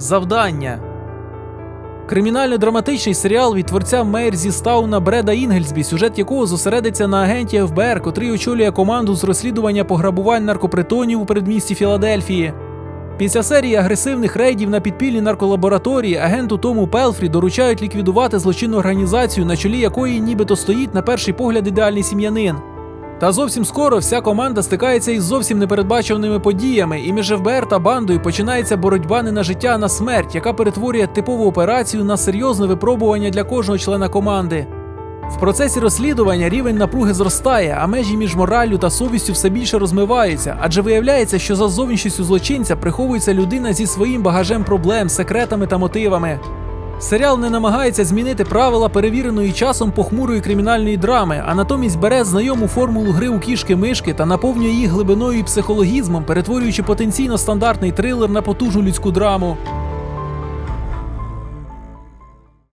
Завдання. Кримінально-драматичний серіал від творця Мейр зі Стауна Бреда Інгельсбі, сюжет якого зосередиться на агенті ФБР, котрий очолює команду з розслідування пограбувань наркопритонів у передмісті Філадельфії. Після серії агресивних рейдів на підпільні нарколабораторії агенту Тому Пелфрі доручають ліквідувати злочинну організацію, на чолі якої нібито стоїть на перший погляд ідеальний сім'янин. Та зовсім скоро вся команда стикається із зовсім непередбаченими подіями, і між ФБР та бандою починається боротьба не на життя, а на смерть, яка перетворює типову операцію на серйозне випробування для кожного члена команди. В процесі розслідування рівень напруги зростає, а межі між мораллю та совістю все більше розмиваються, адже виявляється, що за зовнішністю злочинця приховується людина зі своїм багажем проблем, секретами та мотивами. Серіал не намагається змінити правила перевіреної часом похмурої кримінальної драми, а натомість бере знайому формулу гри у кішки-мишки та наповнює її глибиною і психологізмом, перетворюючи потенційно стандартний трилер на потужну людську драму.